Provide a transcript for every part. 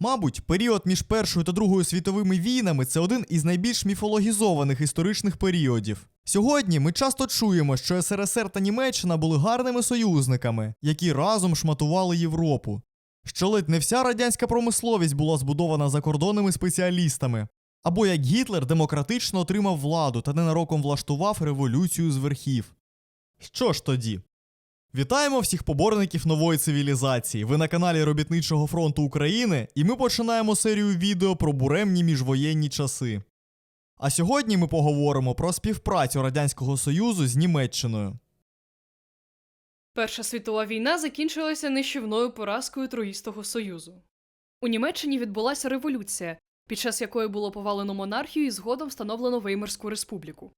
Мабуть, період між Першою та Другою світовими війнами це один із найбільш міфологізованих історичних періодів. Сьогодні ми часто чуємо, що СРСР та Німеччина були гарними союзниками, які разом шматували Європу. Що ледь не вся радянська промисловість була збудована закордонними спеціалістами. Або як Гітлер демократично отримав владу та ненароком влаштував революцію з верхів. Що ж тоді? Вітаємо всіх поборників нової цивілізації. Ви на каналі Робітничого фронту України, і ми починаємо серію відео про буремні міжвоєнні часи. А сьогодні ми поговоримо про співпрацю Радянського Союзу з Німеччиною. Перша світова війна закінчилася нищівною поразкою Троїстого Союзу. У Німеччині відбулася революція, під час якої було повалено монархію і згодом встановлено Веймарську республіку.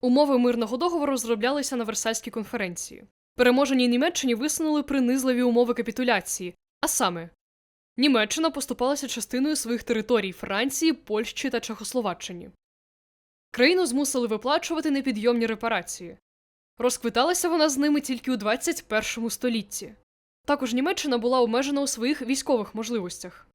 Умови мирного договору розроблялися на Версальській конференції. Переможені Німеччині висунули принизливі умови капітуляції, а саме Німеччина поступалася частиною своїх територій Франції, Польщі та Чехословаччині. Країну змусили виплачувати непідйомні репарації. Розквиталася вона з ними тільки у 21 столітті. Також Німеччина була обмежена у своїх військових можливостях.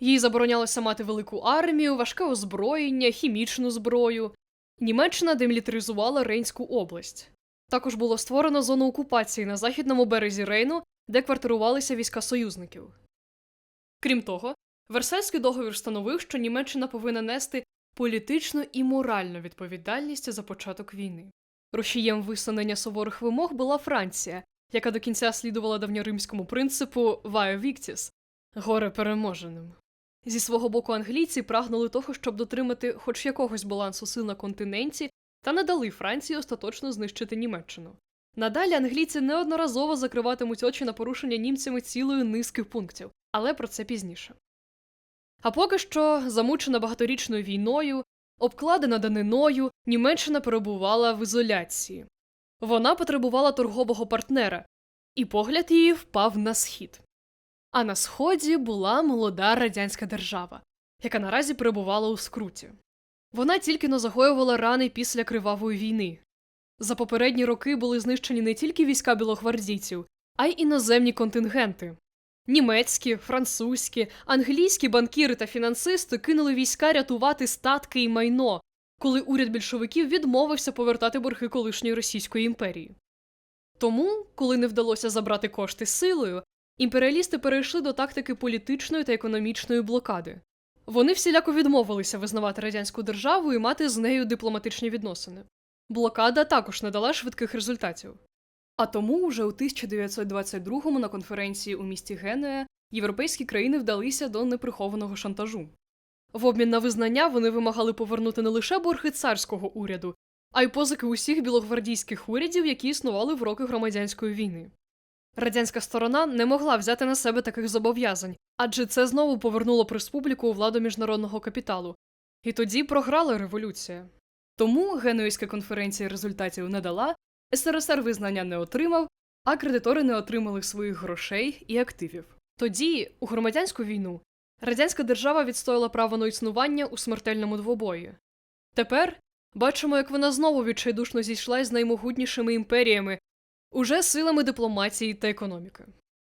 Їй заборонялося мати велику армію, важке озброєння, хімічну зброю. Німеччина демілітаризувала Рейнську область. Також було створено зону окупації на західному березі Рейну, де квартирувалися війська союзників. Крім того, Версальський договір встановив, що Німеччина повинна нести політичну і моральну відповідальність за початок війни. Рушієм висунення суворих вимог була Франція, яка до кінця слідувала давньоримському принципу «Vae Victis» – горе переможеним. Зі свого боку англійці прагнули того, щоб дотримати хоч якогось балансу сил на континенті та не дали Франції остаточно знищити Німеччину. Надалі англійці неодноразово закриватимуть очі на порушення німцями цілої низки пунктів, але про це пізніше. А поки що, замучена багаторічною війною, обкладена даниною, Німеччина перебувала в ізоляції. Вона потребувала торгового партнера, і погляд її впав на схід. А на сході була молода радянська держава, яка наразі перебувала у скруті. Вона тільки но загоювала рани після кривавої війни. За попередні роки були знищені не тільки війська білогвардійців, а й іноземні контингенти. Німецькі, французькі, англійські банкіри та фінансисти кинули війська рятувати статки і майно, коли уряд більшовиків відмовився повертати борги колишньої Російської імперії. Тому, коли не вдалося забрати кошти силою, імперіалісти перейшли до тактики політичної та економічної блокади. Вони всіляко відмовилися визнавати радянську державу і мати з нею дипломатичні відносини. Блокада також не дала швидких результатів. А тому уже у 1922-му на конференції у місті Генуя європейські країни вдалися до неприхованого шантажу. В обмін на визнання вони вимагали повернути не лише борги царського уряду, а й позики усіх білогвардійських урядів, які існували в роки громадянської війни. Радянська сторона не могла взяти на себе таких зобов'язань, адже це знову повернуло б республіку у владу міжнародного капіталу. І тоді програла революція. Тому Генуїзька конференція результатів не дала, СРСР визнання не отримав, а кредитори не отримали своїх грошей і активів. Тоді, у громадянську війну, радянська держава відстояла право на існування у смертельному двобої. Тепер бачимо, як вона знову відчайдушно зійшла з наймогутнішими імперіями, уже силами дипломатії та економіки.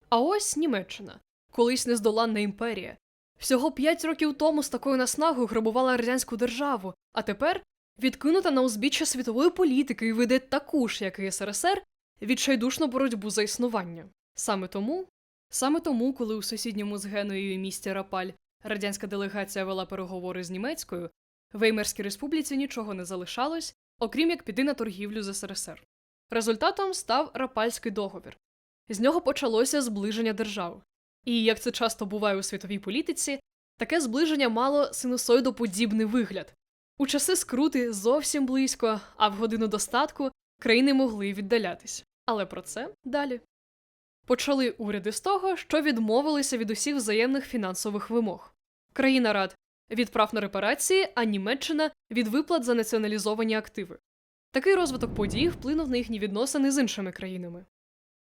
А ось Німеччина, колись нездоланна імперія. Всього п'ять років тому з такою наснагою грабувала радянську державу, а тепер відкинута на узбіччя світової політики і веде таку ж, як і СРСР, відчайдушну боротьбу за існування. Саме тому, саме тому, коли у сусідньому з Генуєю місті Рапаль радянська делегація вела переговори з німецькою, Веймерській республіці нічого не залишалось, окрім як піти на торгівлю з СРСР. Результатом став Рапальський договір. З нього почалося зближення держав. І як це часто буває у світовій політиці, таке зближення мало синусоїдоподібний вигляд. У часи скрути зовсім близько, а в годину достатку країни могли віддалятись. Але про це далі. Почали уряди з того, що відмовилися від усіх взаємних фінансових вимог. Країна рад від прав на репарації, а Німеччина від виплат за націоналізовані активи. Такий розвиток подій вплинув на їхні відносини з іншими країнами.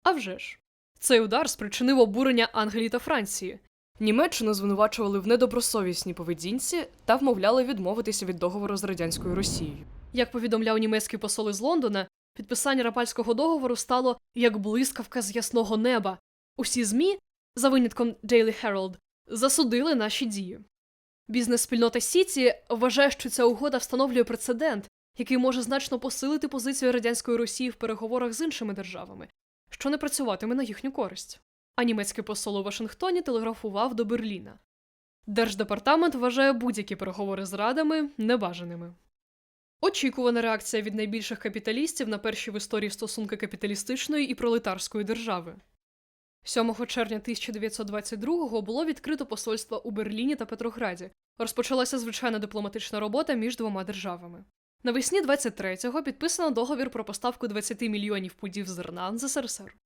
А вже ж, цей удар спричинив обурення Англії та Франції. Німеччину звинувачували в недобросовісній поведінці та вмовляли відмовитися від договору з радянською Росією. Як повідомляв німецький посол із Лондона, підписання Рапальського договору стало як блискавка з ясного неба. Усі змі, за винятком Daily Herald, засудили наші дії. Бізнес-спільнота Сіті вважає, що ця угода встановлює прецедент, який може значно посилити позицію радянської Росії в переговорах з іншими державами, що не працюватиме на їхню користь. А німецький посол у Вашингтоні телеграфував до Берліна. Держдепартамент вважає будь-які переговори з радами небажаними. Очікувана реакція від найбільших капіталістів на перші в історії стосунки капіталістичної і пролетарської держави. 7 червня 1922-го було відкрито посольство у Берліні та Петрограді. Розпочалася звичайна дипломатична робота між двома державами. Навесні 23-го підписано договір про поставку 20 мільйонів пудів зерна з СРСР.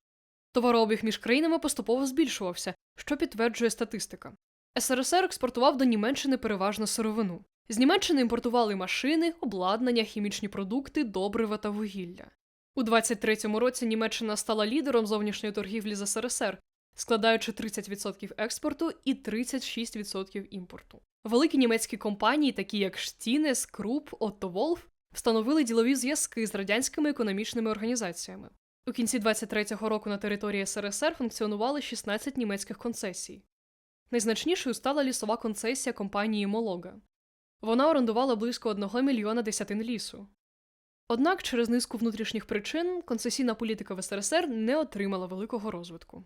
Товарообіг між країнами поступово збільшувався, що підтверджує статистика. СРСР експортував до Німеччини переважно сировину. З Німеччини імпортували машини, обладнання, хімічні продукти, добрива та вугілля. У 23-му році Німеччина стала лідером зовнішньої торгівлі з СРСР, складаючи 30% експорту і 36% імпорту. Великі німецькі компанії, такі як Штінес, Круп, Отто Волф, встановили ділові зв'язки з радянськими економічними організаціями. У кінці 23-го року на території СРСР функціонували 16 німецьких концесій. Найзначнішою стала лісова концесія компанії Молога. Вона орендувала близько 1 мільйона десятин лісу. Однак через низку внутрішніх причин концесійна політика в СРСР не отримала великого розвитку.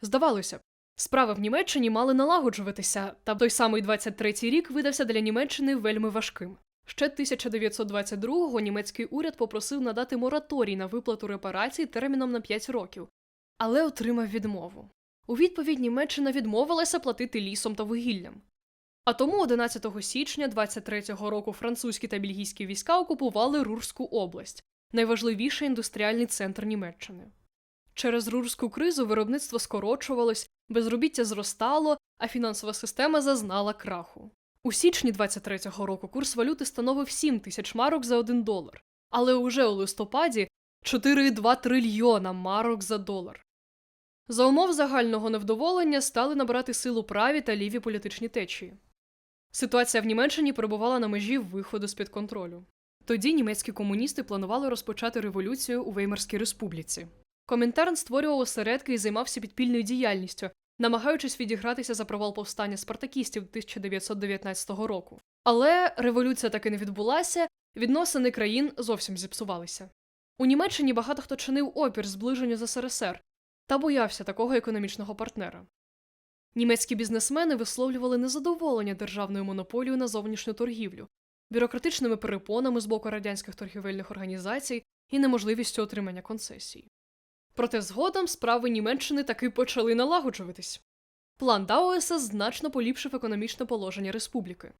Здавалося б, справи в Німеччині мали налагоджуватися, та той самий 23-й рік видався для Німеччини вельми важким. Ще 1922-го німецький уряд попросив надати мораторій на виплату репарацій терміном на 5 років, але отримав відмову. У відповідь Німеччина відмовилася платити лісом та вугіллям. А тому 11 січня 23-го року французькі та бельгійські війська окупували Рурську область, найважливіший індустріальний центр Німеччини. Через рурську кризу виробництво скорочувалось, безробіття зростало, а фінансова система зазнала краху. У січні 23-го року курс валюти становив 7 тисяч марок за 1 долар, але уже у листопаді 4,2 трильйона марок за долар. За умов загального невдоволення стали набирати силу праві та ліві політичні течії. Ситуація в Німеччині перебувала на межі виходу з-під контролю. Тоді німецькі комуністи планували розпочати революцію у Веймарській республіці. Комінтерн створював осередки і займався підпільною діяльністю, намагаючись відігратися за провал повстання спартакістів 1919 року. Але революція таки не відбулася, відносини країн зовсім зіпсувалися. У Німеччині багато хто чинив опір зближенню з СРСР та боявся такого економічного партнера. Німецькі бізнесмени висловлювали незадоволення державною монополією на зовнішню торгівлю, бюрократичними перепонами з боку радянських торгівельних організацій і неможливістю отримання концесій. Проте згодом справи Німеччини таки почали налагоджуватись. План Дауеса значно поліпшив економічне положення республіки.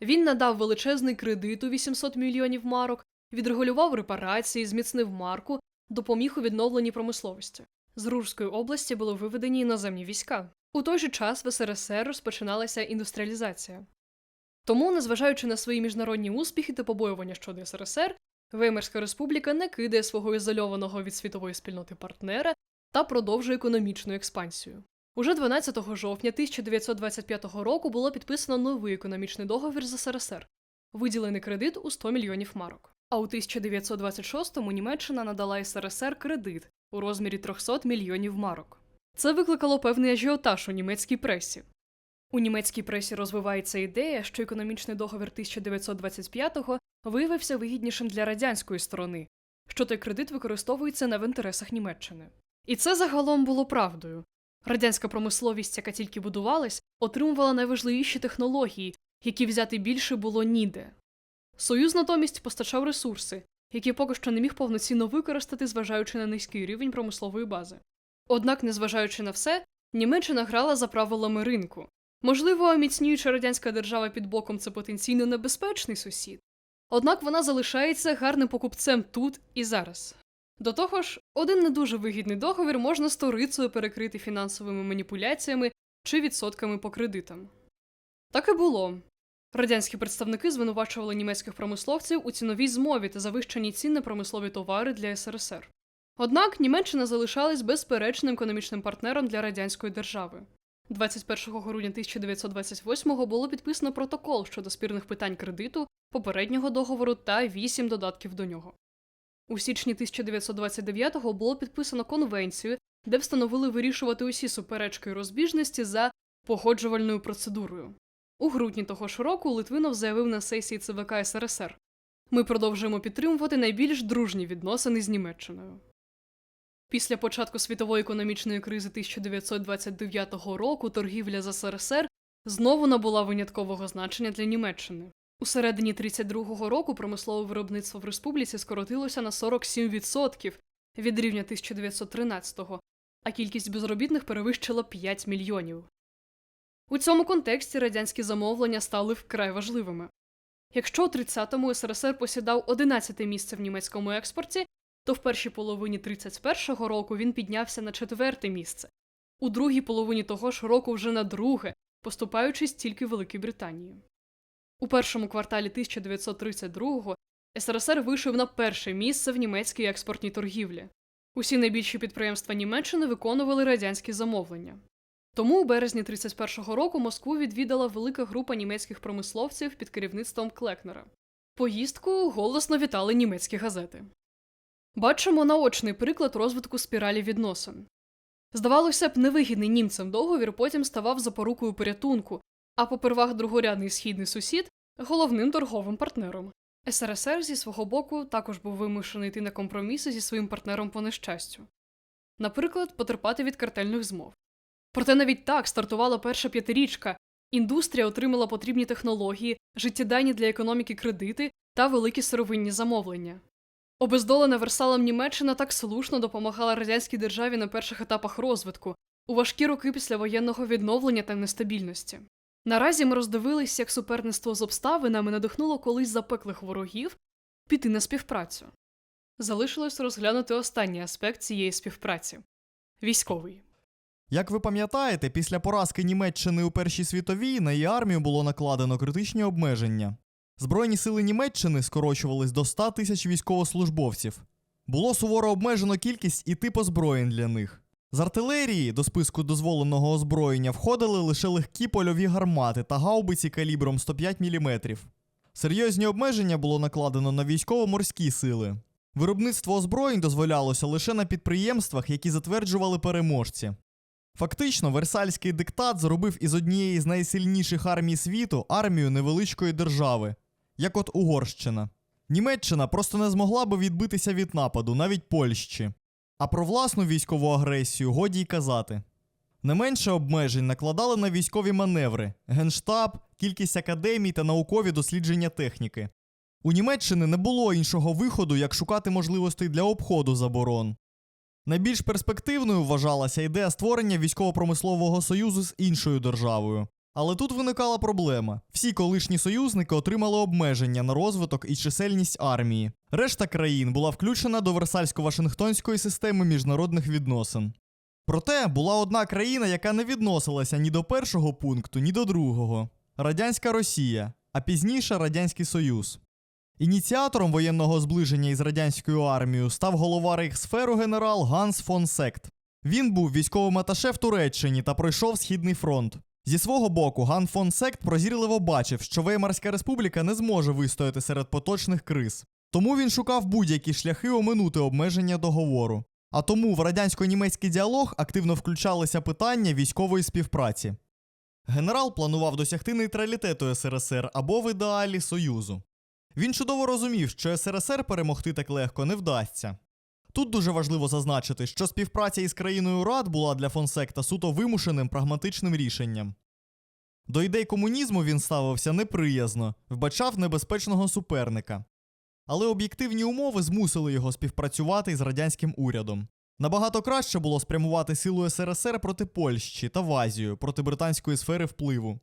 Він надав величезний кредит у 800 мільйонів марок, відрегулював репарації, зміцнив марку, допоміг у відновленні промисловості. З Рурської області були виведені іноземні війська. У той же час в СРСР розпочиналася індустріалізація. Тому, незважаючи на свої міжнародні успіхи та побоювання щодо СРСР, Веймарська республіка не кидає свого ізольованого від світової спільноти партнера та продовжує економічну експансію. Уже 12 жовтня 1925 року було підписано новий економічний договір з СРСР, виділений кредит у 100 мільйонів марок. А у 1926-му Німеччина надала СРСР кредит у розмірі 300 мільйонів марок. Це викликало певний ажіотаж у німецькій пресі. У німецькій пресі розвивається ідея, що економічний договір 1925-го виявився вигіднішим для радянської сторони, що той кредит використовується не в інтересах Німеччини. І це загалом було правдою. Радянська промисловість, яка тільки будувалась, отримувала найважливіші технології, які взяти більше було ніде. Союз натомість постачав ресурси, які поки що не міг повноцінно використати, зважаючи на низький рівень промислової бази. Однак, незважаючи на все, Німеччина грала за правилами ринку. Можливо, міцніюча радянська держава під боком це потенційно небезпечний сусід, однак вона залишається гарним покупцем тут і зараз. До того ж, один не дуже вигідний договір можна сторицею перекрити фінансовими маніпуляціями чи відсотками по кредитам. Так і було. Радянські представники звинувачували німецьких промисловців у ціновій змові та завищенні цін на промислові товари для СРСР. Однак Німеччина залишалась безперечним економічним партнером для радянської держави. 21 грудня 1928 було підписано протокол щодо спірних питань кредиту, попереднього договору та вісім додатків до нього. У січні 1929-го було підписано конвенцію, де встановили вирішувати усі суперечки і розбіжності за погоджувальною процедурою. У грудні того ж року Литвинов заявив на сесії ЦВК СРСР: Ми продовжуємо підтримувати найбільш дружні відносини з Німеччиною. Після початку світової економічної кризи 1929 року торгівля з СРСР знову набула виняткового значення для Німеччини. У середині 32-го року промислове виробництво в республіці скоротилося на 47% від рівня 1913-го, а кількість безробітних перевищила 5 мільйонів. У цьому контексті радянські замовлення стали вкрай важливими. Якщо у 30-му СРСР посідав 11 місце в німецькому експорті, то в першій половині 31-го року він піднявся на четверте місце, у другій половині того ж року вже на друге, поступаючись тільки Великій Британії. У першому кварталі 1932-го СРСР вийшов на перше місце в німецькій експортній торгівлі. Усі найбільші підприємства Німеччини виконували радянські замовлення. Тому у березні 31-го року Москву відвідала велика група німецьких промисловців під керівництвом Клекнера. Поїздку голосно вітали німецькі газети. Бачимо наочний приклад розвитку спіралі відносин. Здавалося б, невигідний німцям договір потім ставав запорукою порятунку, а попервах другорядний східний сусід головним торговим партнером. СРСР зі свого боку також був вимушений йти на компроміси зі своїм партнером по нещастю. Наприклад, потерпати від картельних змов. Проте навіть так стартувала перша п'ятирічка, індустрія отримала потрібні технології, життєдайні для економіки кредити та великі сировинні замовлення. Обездолена Версалом Німеччина так слушно допомагала радянській державі на перших етапах розвитку, у важкі роки післявоєнного відновлення та нестабільності. Наразі ми роздивились, як суперництво з обставинами надихнуло колись запеклих ворогів піти на співпрацю. Залишилось розглянути останній аспект цієї співпраці військовий. Як ви пам'ятаєте, після поразки Німеччини у Першій світовій на її армію було накладено критичні обмеження. Збройні сили Німеччини скорочувались до 100 тисяч військовослужбовців. Було суворо обмежено кількість і тип озброєнь для них. З артилерії до списку дозволеного озброєння входили лише легкі польові гармати та гаубиці калібром 105 мм. Серйозні обмеження було накладено на військово-морські сили. Виробництво озброєнь дозволялося лише на підприємствах, які затверджували переможці. Фактично, Версальський диктат зробив із однієї з найсильніших армій світу армію невеличкої держави, як от Угорщина. Німеччина просто не змогла би відбитися від нападу, навіть Польщі. А про власну військову агресію годі й казати. Не менше обмежень накладали на військові маневри, генштаб, кількість академій та наукові дослідження техніки. У Німеччини не було іншого виходу, як шукати можливостей для обходу заборон. Найбільш перспективною вважалася ідея створення військово-промислового союзу з іншою державою. Але тут виникала проблема: всі колишні союзники отримали обмеження на розвиток і чисельність армії. Решта країн була включена до Версальсько-Вашингтонської системи міжнародних відносин. Проте була одна країна, яка не відносилася ні до першого пункту, ні до другого радянська Росія, а пізніше Радянський Союз. Ініціатором воєнного зближення із радянською армією став голова рейхсферу генерал Ганс фон Сект. Він був військовим аташе в Туреччині та пройшов Східний фронт. Зі свого боку, Ган фон Сект прозірливо бачив, що Веймарська республіка не зможе вистояти серед поточних криз. Тому він шукав будь-які шляхи оминути обмеження договору. А тому в радянсько-німецький діалог активно включалися питання військової співпраці. Генерал планував досягти нейтралітету СРСР або в ідеалі Союзу. Він чудово розумів, що СРСР перемогти так легко не вдасться. Тут дуже важливо зазначити, що співпраця із країною Рад була для Фонсекта суто вимушеним прагматичним рішенням. До ідей комунізму він ставився неприязно, вбачав небезпечного суперника. Але об'єктивні умови змусили його співпрацювати із радянським урядом. Набагато краще було спрямувати силу СРСР проти Польщі та в Азію проти британської сфери впливу.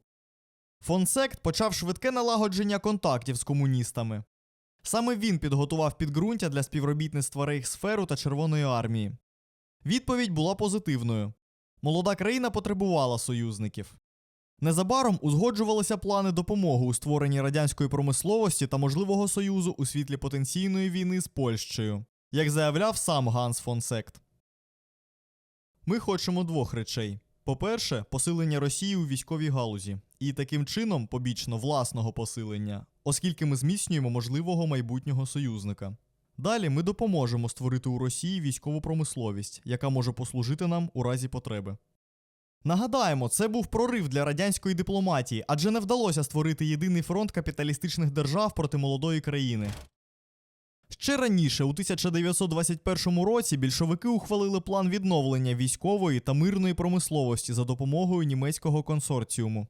Фонсект почав швидке налагодження контактів з комуністами. Саме він підготував підґрунтя для співробітництва Рейхсферу та Червоної армії. Відповідь була позитивною. Молода країна потребувала союзників. Незабаром узгоджувалися плани допомоги у створенні радянської промисловості та можливого союзу у світлі потенційної війни з Польщею, як заявляв сам Ганс фон Сект. Ми хочемо двох речей: по-перше, посилення Росії у військовій галузі, і таким чином побічно власного посилення, оскільки ми зміцнюємо можливого майбутнього союзника. Далі ми допоможемо створити у Росії військову промисловість, яка може послужити нам у разі потреби. Нагадаємо, це був прорив для радянської дипломатії, адже не вдалося створити єдиний фронт капіталістичних держав проти молодої країни. Ще раніше, у 1921 році, більшовики ухвалили план відновлення військової та мирної промисловості за допомогою німецького консорціуму.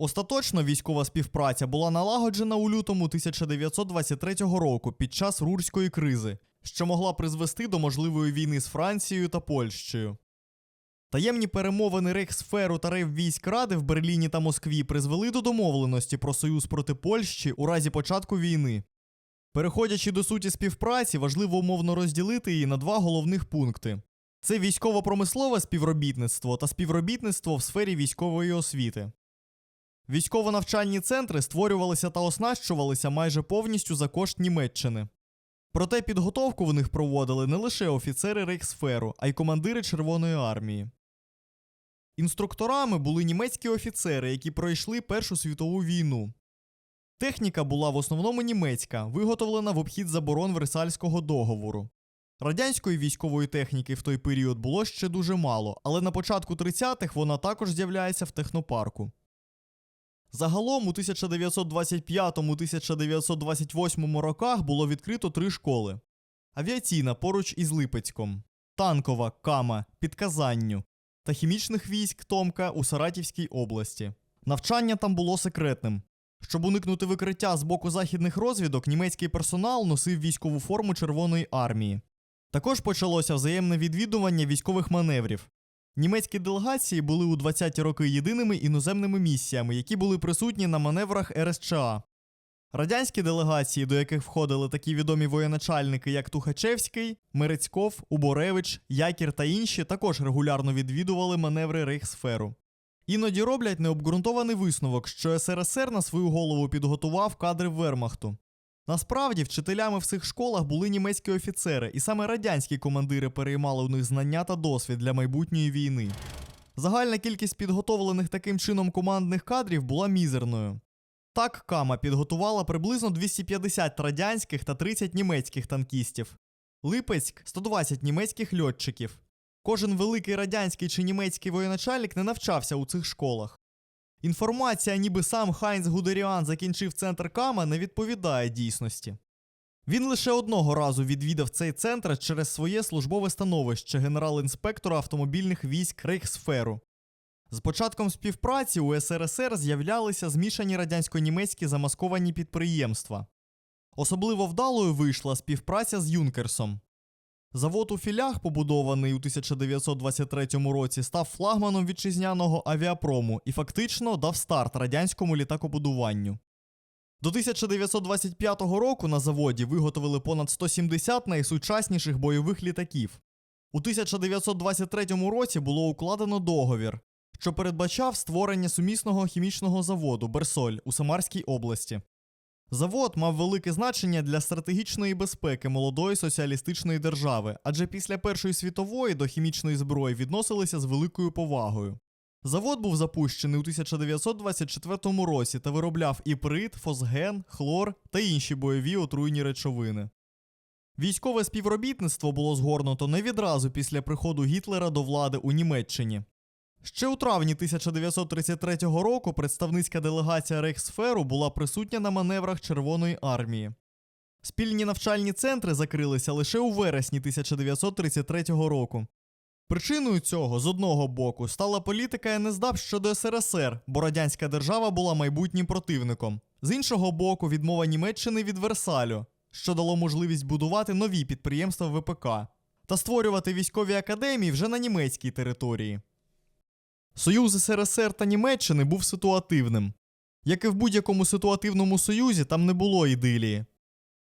Остаточно військова співпраця була налагоджена у лютому 1923 року під час Рурської кризи, що могла призвести до можливої війни з Францією та Польщею. Таємні перемовини Рейхсферу та Рейввійськ Ради в Берліні та Москві призвели до домовленості про союз проти Польщі у разі початку війни. Переходячи до суті співпраці, важливо умовно розділити її на два головних пункти: це військово-промислове співробітництво та співробітництво в сфері військової освіти. Військово-навчальні центри створювалися та оснащувалися майже повністю за кошт Німеччини. Проте підготовку в них проводили не лише офіцери Рейхсферу, а й командири Червоної армії. Інструкторами були німецькі офіцери, які пройшли Першу світову війну. Техніка була в основному німецька, виготовлена в обхід заборон Версальського договору. Радянської військової техніки в той період було ще дуже мало, але на початку 30-х вона також з'являється в технопарку. Загалом у 1925-1928 роках було відкрито три школи: авіаційна поруч із Липецьком, танкова Кама під Казанню та хімічних військ Томка у Саратівській області. Навчання там було секретним. Щоб уникнути викриття з боку західних розвідок, німецький персонал носив військову форму Червоної армії. Також почалося взаємне відвідування військових маневрів. Німецькі делегації були у 20-ті роки єдиними іноземними місіями, які були присутні на маневрах РСЧА. Радянські делегації, до яких входили такі відомі воєначальники, як Тухачевський, Мерецьков, Уборевич, Якір та інші, також регулярно відвідували маневри Рейхсферу. Іноді роблять необґрунтований висновок, що СРСР на свою голову підготував кадри Вермахту. Насправді, вчителями в цих школах були німецькі офіцери, і саме радянські командири переймали у них знання та досвід для майбутньої війни. Загальна кількість підготовлених таким чином командних кадрів була мізерною. Так, Кама підготувала приблизно 250 радянських та 30 німецьких танкістів. Липецьк 120 німецьких льотчиків. Кожен великий радянський чи німецький воєначальник не навчався у цих школах. Інформація, ніби сам Хайнц Гудеріан закінчив центр Кама, не відповідає дійсності. Він лише одного разу відвідав цей центр через своє службове становище генерал-інспектора автомобільних військ Рейхсферу. З початком співпраці у СРСР з'являлися змішані радянсько-німецькі замасковані підприємства. Особливо вдалою вийшла співпраця з Юнкерсом. Завод у філях, побудований у 1923 році, став флагманом вітчизняного авіапрому і фактично дав старт радянському літакобудуванню. До 1925 року на заводі виготовили понад 170 найсучасніших бойових літаків. У 1923 році було укладено договір, що передбачав створення сумісного хімічного заводу Берсоль у Самарській області. Завод мав велике значення для стратегічної безпеки молодої соціалістичної держави, адже після Першої світової до хімічної зброї відносилися з великою повагою. Завод був запущений у 1924 році та виробляв іприт, фосген, хлор та інші бойові отруйні речовини. Військове співробітництво було згорнуто не відразу після приходу Гітлера до влади у Німеччині. Ще у травні 1933 року представницька делегація Рейхсферу була присутня на маневрах Червоної армії. Спільні навчальні центри закрилися лише у вересні 1933 року. Причиною цього, з одного боку, стала політика НСДАП щодо СРСР, бо радянська держава була майбутнім противником. З іншого боку, відмова Німеччини від Версалю, що дало можливість будувати нові підприємства ВПК та створювати військові академії вже на німецькій території. Союз СРСР та Німеччини був ситуативним. Як і в будь-якому ситуативному союзі, там не було ідилії.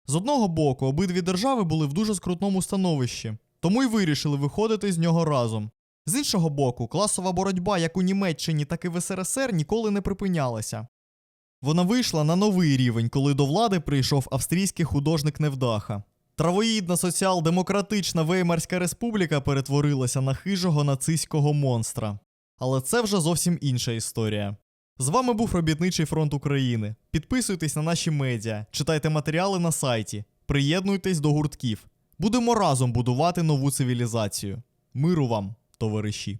З одного боку, обидві держави були в дуже скрутному становищі, тому й вирішили виходити з нього разом. З іншого боку, класова боротьба як у Німеччині, так і в СРСР ніколи не припинялася. Вона вийшла на новий рівень, коли до влади прийшов австрійський художник Невдаха. Травоїдна соціал-демократична Веймарська республіка перетворилася на хижого нацистського монстра. Але це вже зовсім інша історія. З вами був Робітничий фронт України. Підписуйтесь на наші медіа, читайте матеріали на сайті, приєднуйтесь до гуртків. Будемо разом будувати нову цивілізацію. Миру вам, товариші!